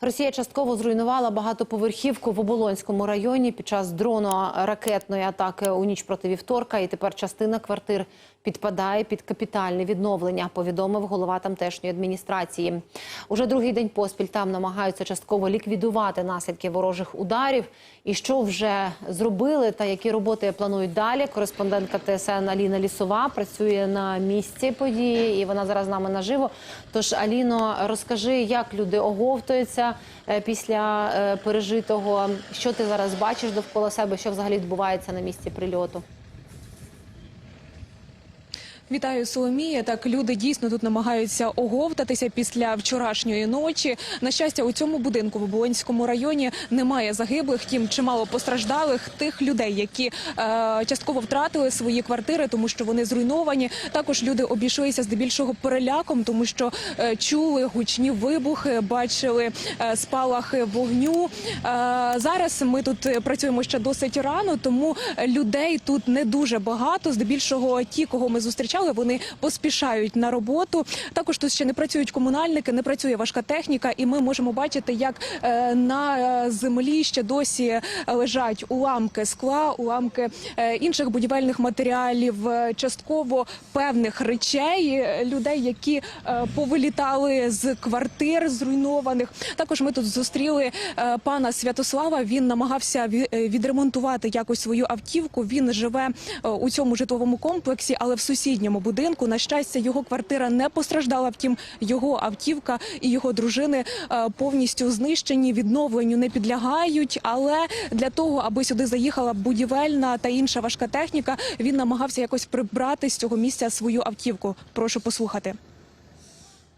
Росія частково зруйнувала багатоповерхівку в Оболонському районі під час дроно-ракетної атаки у ніч проти вівторка. І тепер частина квартир підпадає під капітальне відновлення. Повідомив голова тамтешньої адміністрації. Уже другий день поспіль там намагаються частково ліквідувати наслідки ворожих ударів. І що вже зробили, та які роботи планують далі. Кореспондентка ТСН Аліна Лісова працює на місці події, і вона зараз з нами наживо. Тож, Аліно, розкажи, як люди оговтуються е, після е, пережитого. Що ти зараз бачиш довкола себе? Що взагалі відбувається на місці прильоту? Вітаю Соломія. Так люди дійсно тут намагаються оговтатися після вчорашньої ночі. На щастя, у цьому будинку в Оболонському районі немає загиблих, тім чимало постраждалих тих людей, які е, частково втратили свої квартири, тому що вони зруйновані. Також люди обійшлися здебільшого переляком, тому що е, чули гучні вибухи, бачили е, спалахи вогню. Е, зараз ми тут працюємо ще досить рано, тому людей тут не дуже багато. Здебільшого ті, кого ми зустрічали, вони поспішають на роботу. Також тут ще не працюють комунальники, не працює важка техніка, і ми можемо бачити, як е, на е, землі ще досі лежать уламки скла, уламки е, інших будівельних матеріалів, частково певних речей людей, які повилітали з квартир зруйнованих. Також ми тут зустріли пана Святослава. Він намагався відремонтувати якось свою автівку. Він живе у цьому житловому комплексі, але в сусідньому будинку. На щастя, його квартира не постраждала. Втім, його автівка і його дружини е, повністю знищені, відновленню не підлягають. Але для того, аби сюди заїхала будівельна та інша важка техніка, він намагався якось прибрати з цього місця свою автівку. Прошу послухати.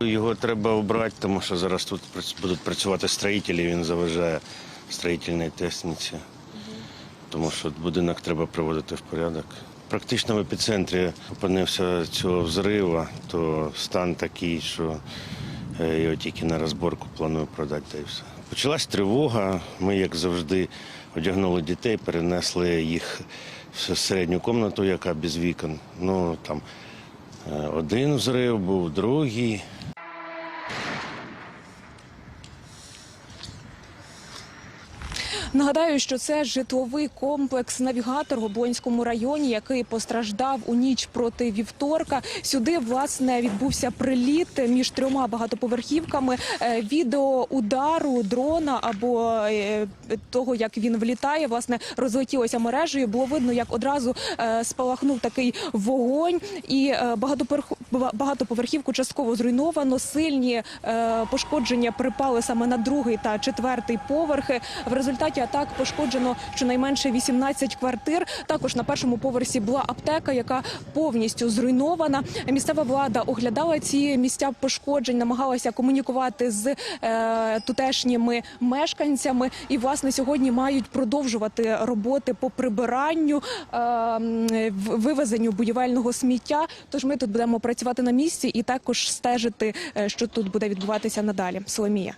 Його треба обрати, тому що зараз тут будуть працювати строїтелі, він заважає строїтельній техніці. Тому що будинок треба приводити в порядок. Практично в епіцентрі опинився цього взриву, то стан такий, що е, його тільки на розборку планую продати та й все. Почалась тривога. Ми, як завжди, одягнули дітей, перенесли їх в середню кімнату, яка без вікон. Ну там е, один взрив був, другий. Нагадаю, що це житловий комплекс навігатор в Облонському районі, який постраждав у ніч проти вівторка. Сюди власне відбувся приліт між трьома багатоповерхівками. Е, Відео удару дрона або е, того, як він влітає, власне розлетілося мережею. Було видно, як одразу е, спалахнув такий вогонь, і багатоповерхівку частково зруйновано. Сильні е, пошкодження припали саме на другий та четвертий поверхи. В результаті атак пошкоджено щонайменше 18 квартир. Також на першому поверсі була аптека, яка повністю зруйнована. Місцева влада оглядала ці місця пошкоджень, намагалася комунікувати з е, тутешніми мешканцями. І власне сьогодні мають продовжувати роботи по прибиранню, е, вивезенню будівельного сміття. Тож ми тут будемо працювати на місці і також стежити, е, що тут буде відбуватися надалі. Соломія.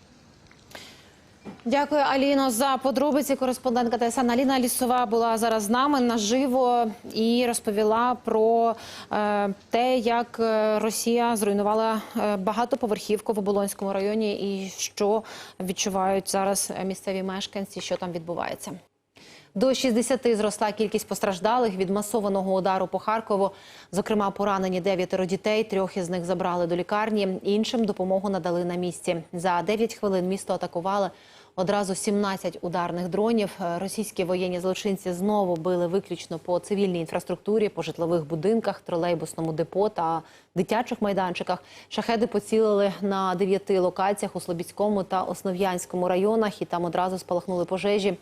Дякую, Аліно, за подробиці. Кореспондентка ТСН Аліна Лісова була зараз з нами наживо і розповіла про е, те, як е, Росія зруйнувала багатоповерхівку в Оболонському районі, і що відчувають зараз місцеві мешканці, що там відбувається. До 60 зросла кількість постраждалих від масованого удару по Харкову. Зокрема, поранені дев'ятеро дітей. Трьох із них забрали до лікарні. Іншим допомогу надали на місці. За 9 хвилин місто атакували одразу 17 ударних дронів. Російські воєнні злочинці знову били виключно по цивільній інфраструктурі, по житлових будинках, тролейбусному депо та дитячих майданчиках. Шахеди поцілили на дев'яти локаціях у Слобідському та Основ'янському районах, і там одразу спалахнули пожежі.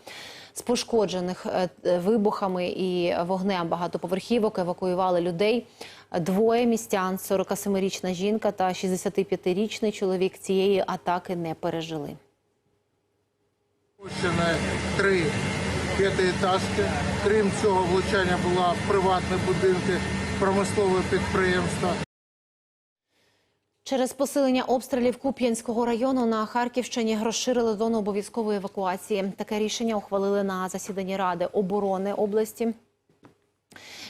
З пошкоджених е, е, вибухами і вогнем багатоповерхівок евакуювали людей. Двоє містян, 47-річна жінка та 65-річний чоловік цієї атаки не пережили. Пущені три п'ятиэтажки. Крім цього, влучання було в приватні будинки, промислове підприємство. Через посилення обстрілів Куп'янського району на Харківщині розширили зону обов'язкової евакуації. Таке рішення ухвалили на засіданні Ради оборони області.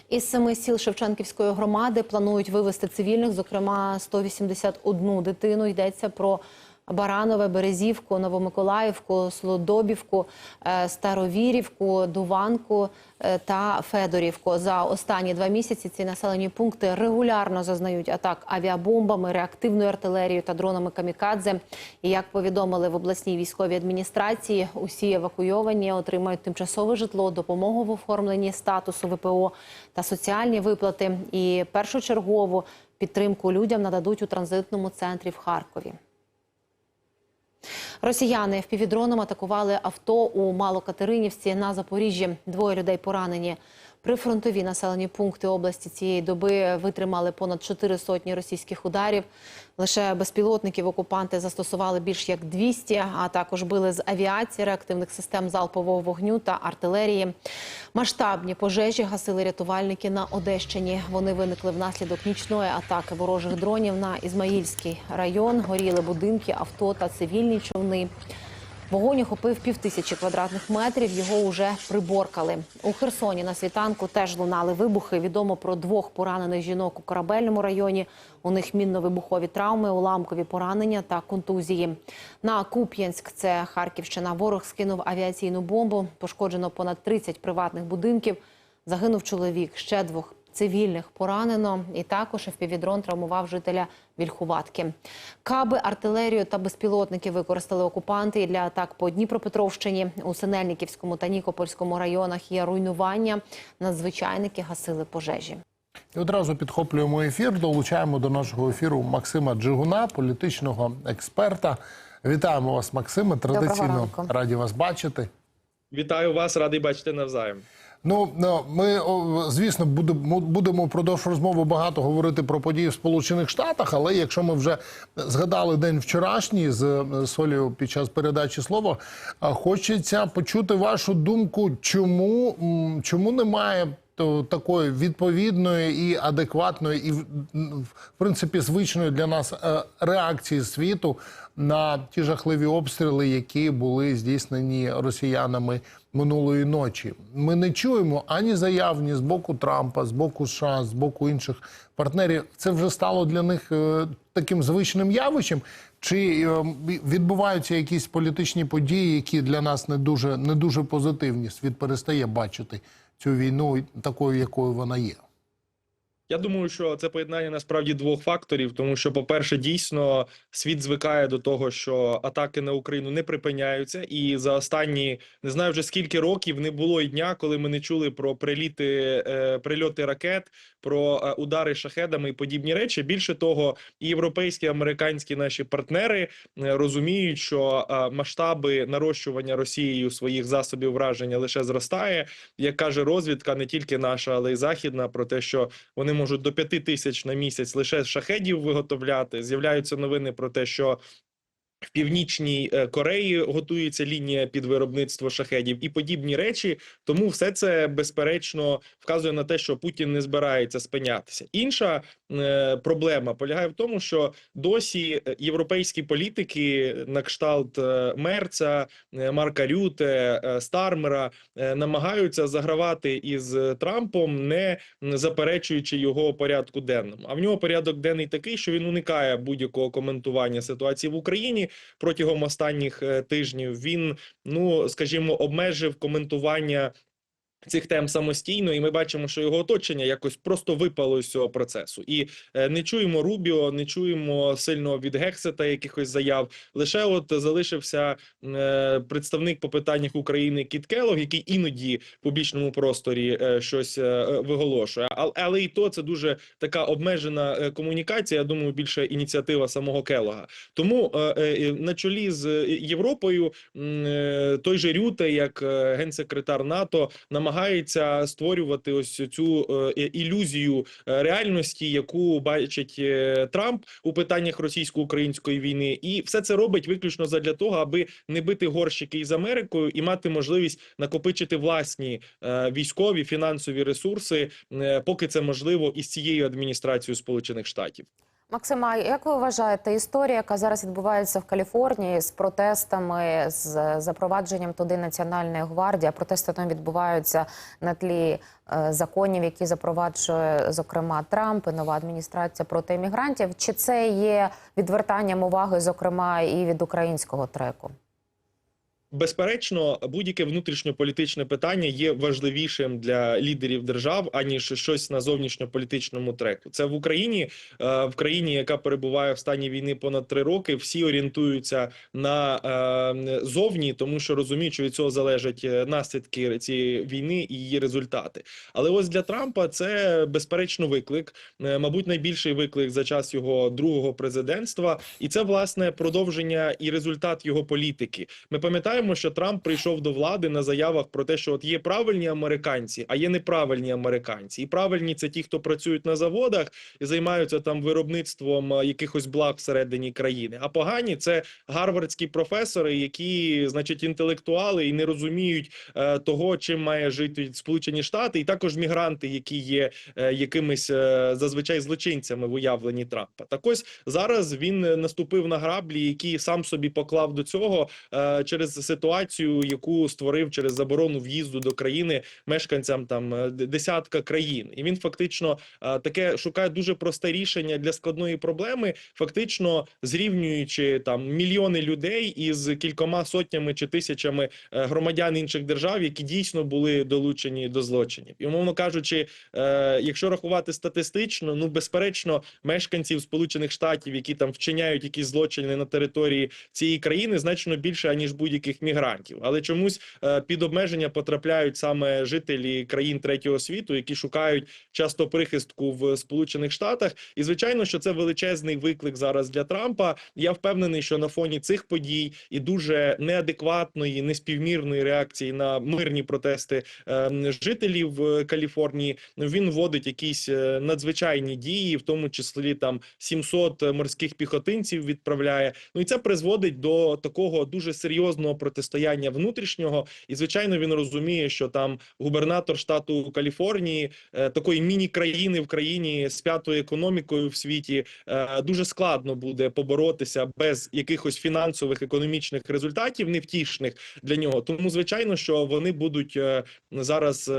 Із семи сіл Шевченківської громади планують вивезти цивільних, зокрема 181 дитину. Йдеться про Баранове, Березівку, Новомиколаївку, Слодобівку, е, Старовірівку, Дуванку е, та Федорівку. За останні два місяці ці населені пункти регулярно зазнають атак авіабомбами, реактивною артилерією та дронами камікадзе. І як повідомили в обласній військовій адміністрації, усі евакуйовані отримають тимчасове житло, допомогу в оформленні статусу ВПО та соціальні виплати. І першочергову підтримку людям нададуть у транзитному центрі в Харкові. Росіяни впівдроном атакували авто у Малокатеринівці на Запоріжжі. Двоє людей поранені. Прифронтові населені пункти області цієї доби витримали понад чотири сотні російських ударів. Лише безпілотників окупанти застосували більш як 200, а також били з авіації, реактивних систем залпового вогню та артилерії. Масштабні пожежі гасили рятувальники на Одещині. Вони виникли внаслідок нічної атаки ворожих дронів на Ізмаїльський район. Горіли будинки, авто та цивільні човни. Вогонь охопив півтисячі квадратних метрів. Його уже приборкали. У Херсоні на світанку теж лунали вибухи. Відомо про двох поранених жінок у корабельному районі. У них мінно-вибухові травми, уламкові поранення та контузії. На Куп'янськ, це Харківщина. Ворог скинув авіаційну бомбу. Пошкоджено понад 30 приватних будинків. Загинув чоловік. Ще двох цивільних поранено. І також впівдрон травмував жителя Вільхуватки. Каби, артилерію та безпілотники використали окупанти і для атак по Дніпропетровщині. У Синельниківському та Нікопольському районах є руйнування. Надзвичайники гасили пожежі. І одразу підхоплюємо ефір. Долучаємо до нашого ефіру Максима Джигуна, політичного експерта. Вітаємо вас, Максиме. Традиційно раді вас бачити. Вітаю вас, радий бачити навзаєм. Ну ну, ми звісно будемо будемо впродовж розмови багато говорити про події в Сполучених Штатах. Але якщо ми вже згадали день вчорашній з е, Солію під час передачі слова, хочеться почути вашу думку, чому, чому немає. такої відповідної і адекватної, і в принципі звичної для нас е, реакції світу на ті жахливі обстріли, які були здійснені росіянами минулої ночі. Ми не чуємо ані заяв ні з боку Трампа, з боку США, з боку інших партнерів. Це вже стало для них е, таким звичним явищем. Чи е, відбуваються якісь політичні події, які для нас не дуже не дуже позитивні? Світ перестає бачити цю війну такою, якою вона є. Я думаю, що це поєднання насправді двох факторів, тому що, по-перше, дійсно світ звикає до того, що атаки на Україну не припиняються, і за останні не знаю вже скільки років не було і дня, коли ми не чули про приліти е, прильоти ракет, про е, удари шахедами і подібні речі. Більше того, і європейські і американські наші партнери е, розуміють, що е, масштаби нарощування Росією своїх засобів враження лише зростає. Як каже розвідка, не тільки наша, але й західна, про те, що вони можуть до п'яти тисяч на місяць лише шахедів виготовляти. З'являються новини про те, що в північній е, Кореї готується лінія під виробництво шахедів і подібні речі. Тому все це безперечно вказує на те, що Путін не збирається спинятися. Інша е, проблема полягає в тому, що досі е, європейські політики, на кшталт Мерца, Марка Рюте, Стармера, намагаються загравати із Трампом, не заперечуючи його порядку денному. А в нього порядок денний такий, що він уникає будь-якого коментування ситуації в Україні протягом останніх е, тижнів. Він, ну скажімо, обмежив коментування. Цих тем самостійно, і ми бачимо, що його оточення якось просто випало з цього процесу, і е, не чуємо Рубіо, не чуємо сильно від Гексета якихось заяв. Лише от залишився е, представник по питаннях України Кіт Келлог, який іноді в публічному просторі е, щось виголошує. Але, і то це дуже така обмежена комунікація. Я думаю, більше ініціатива самого Келлога. Тому на чолі з Європою той же Рюте, як генсекретар НАТО, намагається створювати ось цю е, ілюзію е, реальності, яку бачить е, Трамп у питаннях російсько-української війни, і все це робить виключно задля того, аби не бити горщики із Америкою і мати можливість накопичити власні військові фінансові ресурси, поки це можливо із цією адміністрацією Сполучених Штатів. Максима, як ви вважаєте, історія, яка зараз відбувається в Каліфорнії з протестами, з запровадженням туди національної гвардії, а протести там відбуваються на тлі е, законів, які запроваджує зокрема Трамп і нова адміністрація проти іммігрантів? Чи це є відвертанням уваги, зокрема, і від українського треку? Безперечно, будь-яке внутрішньополітичне питання є важливішим для лідерів держав аніж щось на зовнішньополітичному треку. Це в Україні, е, в країні, яка перебуває в стані війни понад три роки. Всі орієнтуються на е, зовні, тому що розуміють, що від цього залежать е, наслідки цієї війни і її результати. Але ось для Трампа це безперечно виклик, мабуть, найбільший виклик за час його другого президентства, і це власне продовження і результат його політики. Ми пам'ятаємо, що Трамп прийшов до влади на заявах про те, що от є правильні американці, а є неправильні американці. І правильні це ті, хто працюють на заводах і займаються там виробництвом е, якихось благ всередині країни. А погані це гарвардські професори, які, значить, інтелектуали і не розуміють е, того, чим має жити Сполучені Штати, і також мігранти, які є е, якимись е, зазвичай злочинцями в уявленні Трампа. Так ось зараз він наступив на граблі, які сам собі поклав до цього е, через ситуацію, яку створив через заборону в'їзду до країни мешканцям там е, десятка країн, і він фактично е, таке шукає дуже просте рішення для складної проблеми, фактично зрівнюючи там мільйони людей із кількома сотнями чи тисячами е, громадян інших держав, які дійсно були долучені до злочинів. І умовно кажучи, якщо рахувати статистично, ну безперечно, мешканців Сполучених Штатів, які там вчиняють якісь злочини на території цієї країни, значно більше аніж будь-яких мігрантів. Але чомусь е, під обмеження потрапляють саме жителі країн третього світу, які шукають часто прихистку в Сполучених Штатах. І звичайно, що це величезний виклик зараз для Трампа. Я впевнений, що на фоні цих подій і дуже неадекватної, неспівмірної реакції на мирні протести е, жителів е, Каліфорнії, він вводить якісь надзвичайні дії, в тому числі там 700 морських піхотинців відправляє. Ну і це призводить до такого дуже серйозного протистояння внутрішнього. І звичайно, він розуміє, що там губернатор штату Каліфорнії, е, такої міні-країни в країні з п'ятою економікою в світі, е, дуже складно буде поборотися без якихось фінансових економічних результатів, невтішних для нього. Тому звичайно, що вони будуть е, зараз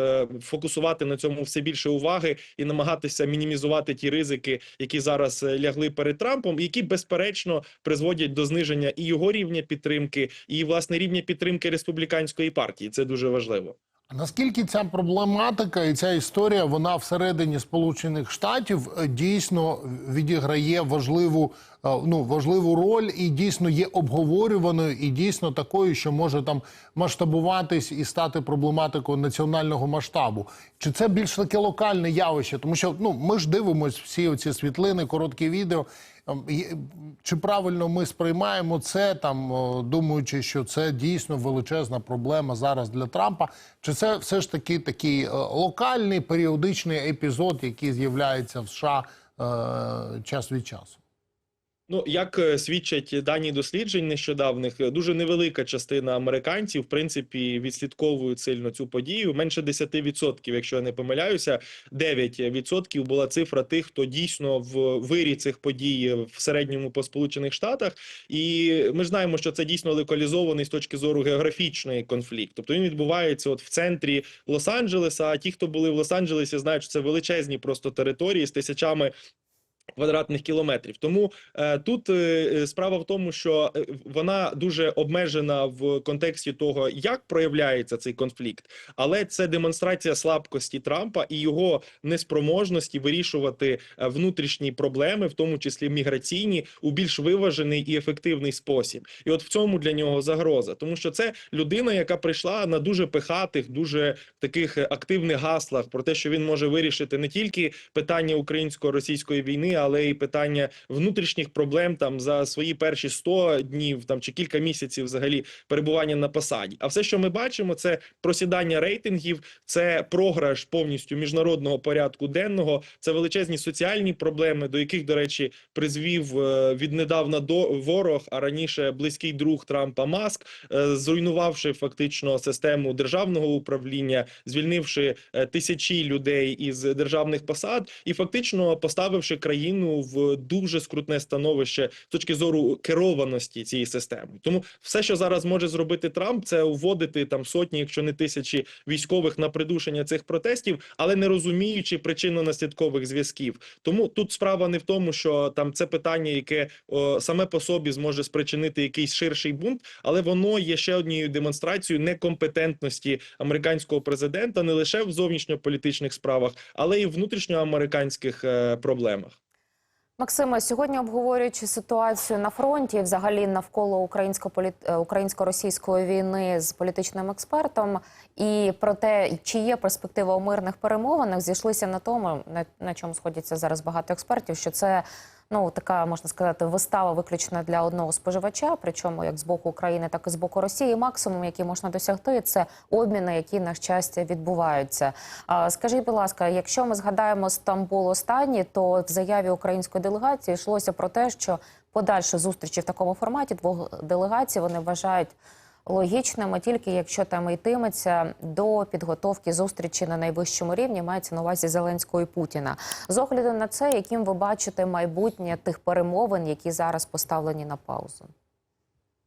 фокусувати на цьому все більше уваги і намагатися мінімізувати ті ризики, які зараз лягли перед Трампом, які безперечно призводять до зниження і його рівня підтримки, і власне рівня підтримки республіканської партії. Це дуже важливо. Наскільки ця проблематика і ця історія вона всередині Сполучених Штатів е, дійсно відіграє важливу е, ну важливу роль і дійсно є обговорюваною, і дійсно такою, що може там масштабуватись і стати проблематикою національного масштабу? Чи це більш таке локальне явище? Тому що ну ми ж дивимося всі оці світлини, короткі відео. Чи правильно ми сприймаємо це, там думаючи, що це дійсно величезна проблема зараз для Трампа? Чи це все ж таки такий е, локальний періодичний епізод, який з'являється в США е, час від часу? Ну, як е, свідчать дані досліджень нещодавних, е, дуже невелика частина американців, в принципі, відслідковують сильно цю подію. Менше 10%, якщо я не помиляюся, 9% була цифра тих, хто дійсно в вирі цих подій в середньому по Сполучених Штатах. І ми знаємо, що це дійсно локалізований з точки зору географічний конфлікт. Тобто він відбувається от в центрі Лос-Анджелеса. А ті, хто були в Лос-Анджелесі, знають, що це величезні просто території з тисячами квадратних кілометрів. Тому е, тут е, справа в тому, що е, вона дуже обмежена в контексті того, як проявляється цей конфлікт, але це демонстрація слабкості Трампа і його неспроможності вирішувати е, внутрішні проблеми, в тому числі міграційні, у більш виважений і ефективний спосіб. І от в цьому для нього загроза, тому що це людина, яка прийшла на дуже пихатих, дуже таких е, активних гаслах про те, що він може вирішити не тільки питання українсько-російської війни, але й питання внутрішніх проблем там за свої перші 100 днів там чи кілька місяців взагалі перебування на посаді. А все, що ми бачимо, це просідання рейтингів, це програш повністю міжнародного порядку денного, це величезні соціальні проблеми, до яких, до речі, призвів е, віднедавна до ворог, а раніше близький друг Трампа Маск, е, зруйнувавши фактично систему державного управління, звільнивши е, тисячі людей із державних посад і фактично поставивши країну Україну в дуже скрутне становище з точки зору керованості цієї системи. Тому все, що зараз може зробити Трамп, це вводити там сотні, якщо не тисячі військових на придушення цих протестів, але не розуміючи причинно-наслідкових зв'язків. Тому тут справа не в тому, що там це питання, яке о, саме по собі зможе спричинити якийсь ширший бунт, але воно є ще однією демонстрацією некомпетентності американського президента не лише в зовнішньополітичних справах, але й в внутрішньоамериканських е, проблемах. Максиме, сьогодні обговорюючи ситуацію на фронті, взагалі навколо е, українсько-російської війни з політичним експертом, і про те, чи є перспектива у мирних перемовинах, зійшлися на тому, на чому сходяться зараз багато експертів, що це ну така можна сказати вистава виключно для одного споживача, причому як з боку України, так і з боку Росії. Максимум, який можна досягти, це обміни, які на щастя відбуваються. Скажіть, будь ласка, якщо ми згадаємо Стамбул останній, то в заяві української делегації йшлося про те, що подальші зустрічі в такому форматі двох делегацій вони вважають логічними, тільки якщо там йтиметься до підготовки зустрічі на найвищому рівні, мається на увазі Зеленського і Путіна. З огляду на це, яким ви бачите майбутнє тих перемовин, які зараз поставлені на паузу?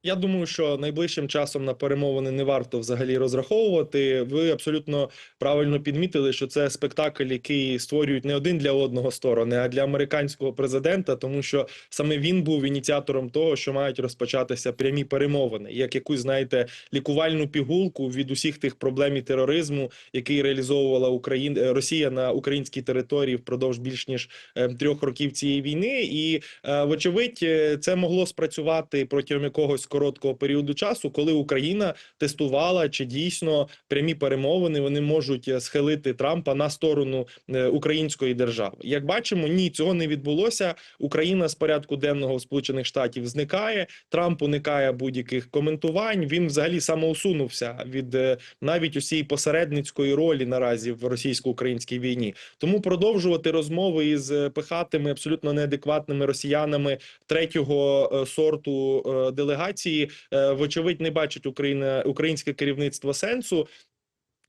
Я думаю, що найближчим часом на перемовини не варто взагалі розраховувати. Ви абсолютно правильно підмітили, що це спектакль, який створюють не один для одного сторони, а для американського президента, тому що саме він був ініціатором того, що мають розпочатися прямі перемовини, як якусь знаєте лікувальну пігулку від усіх тих проблем і тероризму, який реалізовувала Україна Росія на українській території впродовж більш ніж е, трьох років цієї війни, і е, вочевидь, е, це могло спрацювати протягом якогось короткого періоду часу, коли Україна тестувала, чи дійсно прямі перемовини вони можуть е, схилити Трампа на сторону е, української держави. Як бачимо, ні, цього не відбулося. Україна з порядку денного Сполучених Штатів зникає. Трамп уникає будь-яких коментувань. Він взагалі самоусунувся від е, навіть усієї посередницької ролі наразі в російсько-українській війні. Тому продовжувати розмови із пихатими абсолютно неадекватними росіянами третього сорту делегації, е, вочевидь, не бачить Україна українське керівництво сенсу.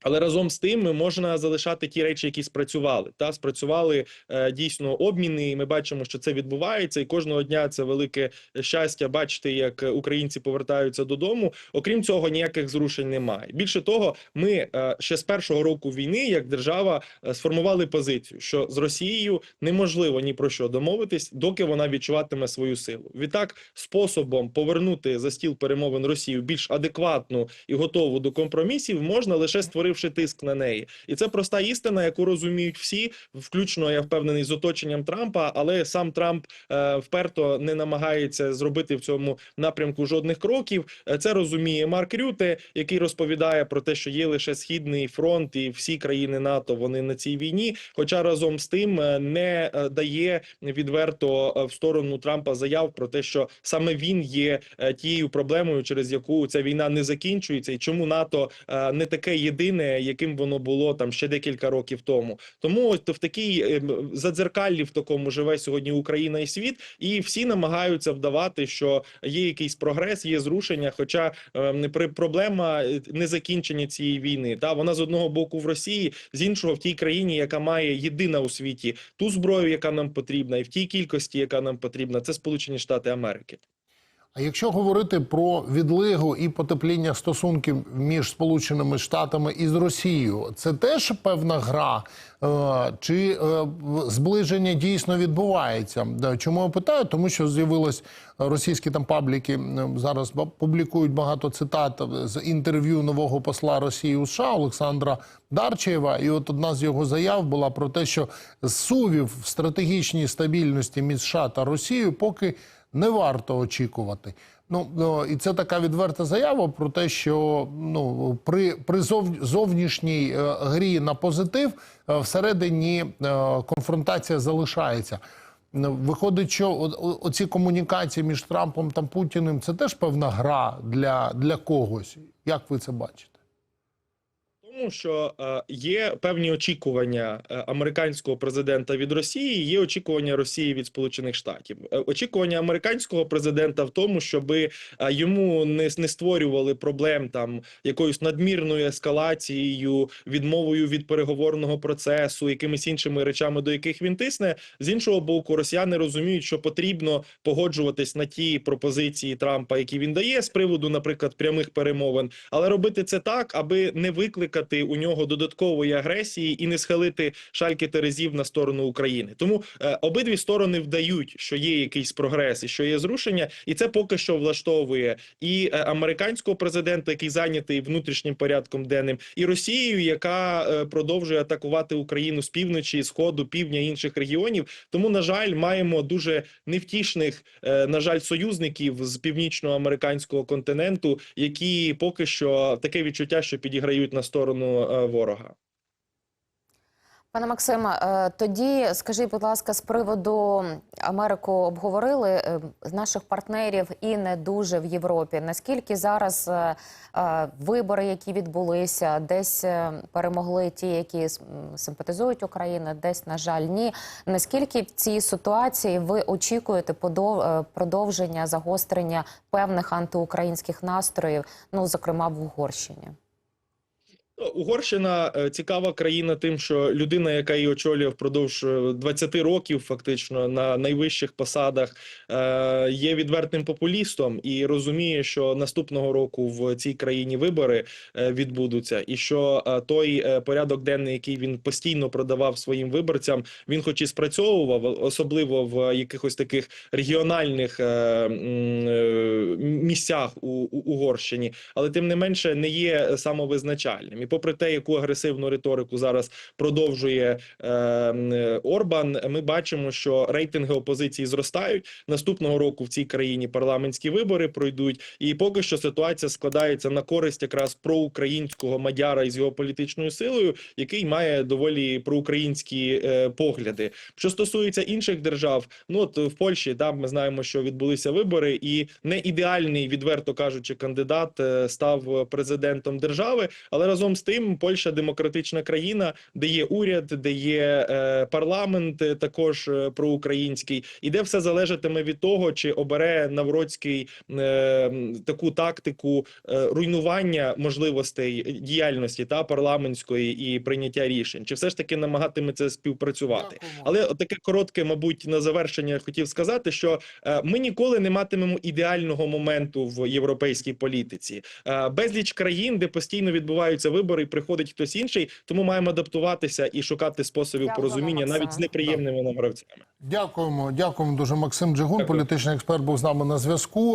Але разом з тим можна залишати ті речі, які спрацювали. Та спрацювали е, дійсно обміни. і Ми бачимо, що це відбувається, і кожного дня це велике щастя бачити, як українці повертаються додому. Окрім цього, ніяких зрушень немає. Більше того, ми е, ще з першого року війни, як держава, е, сформували позицію, що з Росією неможливо ні про що домовитись, доки вона відчуватиме свою силу. Відтак, способом повернути за стіл перемовин Росію більш адекватну і готову до компромісів, можна лише створивши тиск на неї, і це проста істина, яку розуміють всі, включно я впевнений з оточенням Трампа, але сам Трамп е, вперто не намагається зробити в цьому напрямку жодних кроків. Е, Це розуміє Марк Рюте, який розповідає про те, що є лише східний фронт, і всі країни НАТО вони на цій війні. Хоча разом з тим е, не е, дає відверто в сторону Трампа заяв про те, що саме він є тією проблемою, через яку ця війна не закінчується, і чому НАТО не таке єдине, яким воно було там ще декілька років тому. Тому от в такій е, задзеркаллі в такому живе сьогодні Україна і світ, і всі намагаються вдавати, що є якийсь прогрес, є зрушення. Хоча не при проблема е, незакінчення цієї війни. Та вона з одного боку в Росії, з іншого в тій країні, яка має єдина у світі ту зброю, яка нам потрібна, і в тій кількості, яка нам потрібна, це Сполучені Штати Америки. А якщо говорити про відлигу і потепління стосунків між Сполученими Штатами і з Росією, це теж певна гра, Е, чи е, зближення дійсно відбувається? Чому я питаю? Тому що з'явилось російські там пабліки зараз публікують багато цитат з інтерв'ю нового посла Росії у США Олександра Дарчеєва. І от одна з його заяв була про те, що сувів в стратегічній стабільності між США та Росією поки не варто очікувати. Ну, ну і це така відверта заява про те, що ну при, при зов, зовнішній е, грі на позитив е, всередині е, конфронтація залишається. Ну, Виходить, що оці комунікації між Трампом та Путіним це теж певна гра для, для когось. Як ви це бачите? Тому що е, є певні очікування е, американського президента від Росії, є очікування Росії від Сполучених Штатів. Е, Очікування американського президента в тому, щоб йому не, не створювали проблем там якоюсь надмірною ескалацією, відмовою від переговорного процесу, якимись іншими речами, до яких він тисне. З іншого боку, росіяни розуміють, що потрібно погоджуватись на ті пропозиції Трампа, які він дає, з приводу, наприклад, прямих перемовин, але робити це так, аби не викликати у нього додаткової агресії і не схилити шальки терезів на сторону України. Тому е, обидві сторони вдають, що є якийсь прогрес і що є зрушення, і це поки що влаштовує і е, американського президента, який зайнятий внутрішнім порядком денним, і Росією, яка е, продовжує атакувати Україну з півночі, сходу, півдня інших регіонів. Тому, на жаль, маємо дуже невтішних, е, на жаль, союзників з північноамериканського континенту, які поки що таке відчуття, що підіграють на сторону е, ворога. Пане Максиме, е, тоді скажіть, будь ласка, з приводу Америку обговорили е, з наших партнерів і не дуже в Європі. Наскільки зараз вибори, які відбулися, десь перемогли ті, які симпатизують Україні, десь на жаль, ні. Наскільки в цій ситуації ви очікуєте продовження загострення певних антиукраїнських настроїв, ну зокрема в Угорщині? Ну, Угорщина е, цікава країна тим, що людина, яка її очолює впродовж е, 20 років, фактично на найвищих посадах, е, є відвертим популістом і розуміє, що наступного року в цій країні вибори е, відбудуться, і що е, той е, порядок денний, який він постійно продавав своїм виборцям, він, хоч і спрацьовував, особливо в якихось таких регіональних е, е, місцях у Угорщині, але тим не менше не є самовизначальним. І попри те, яку агресивну риторику зараз продовжує е, Орбан, ми бачимо, що рейтинги опозиції зростають. Наступного року в цій країні парламентські вибори пройдуть, і поки що ситуація складається на користь якраз проукраїнського мадяра із його політичною силою, який має доволі проукраїнські е, погляди. Що стосується інших держав, ну от в Польщі там ми знаємо, що відбулися вибори, і не ідеальний, відверто кажучи, кандидат е, став президентом держави. Але разом з тим, Польща демократична країна, де є уряд, де є е, парламент, е, також е, проукраїнський, і де все залежатиме від того, чи обере Навроцький е, таку тактику е, руйнування можливостей діяльності та парламентської і прийняття рішень, чи все ж таки намагатиметься співпрацювати. Але таке коротке, мабуть, на завершення хотів сказати, що е, ми ніколи не матимемо ідеального моменту в європейській політиці. Е, безліч країн, де постійно відбуваються вибори, і приходить хтось інший, тому маємо адаптуватися і шукати способів Дякую, порозуміння навіть з неприємними награвцями. Дякуємо, дякуємо дуже. Максим Джигун, Дякую. політичний експерт, був з нами на зв'язку.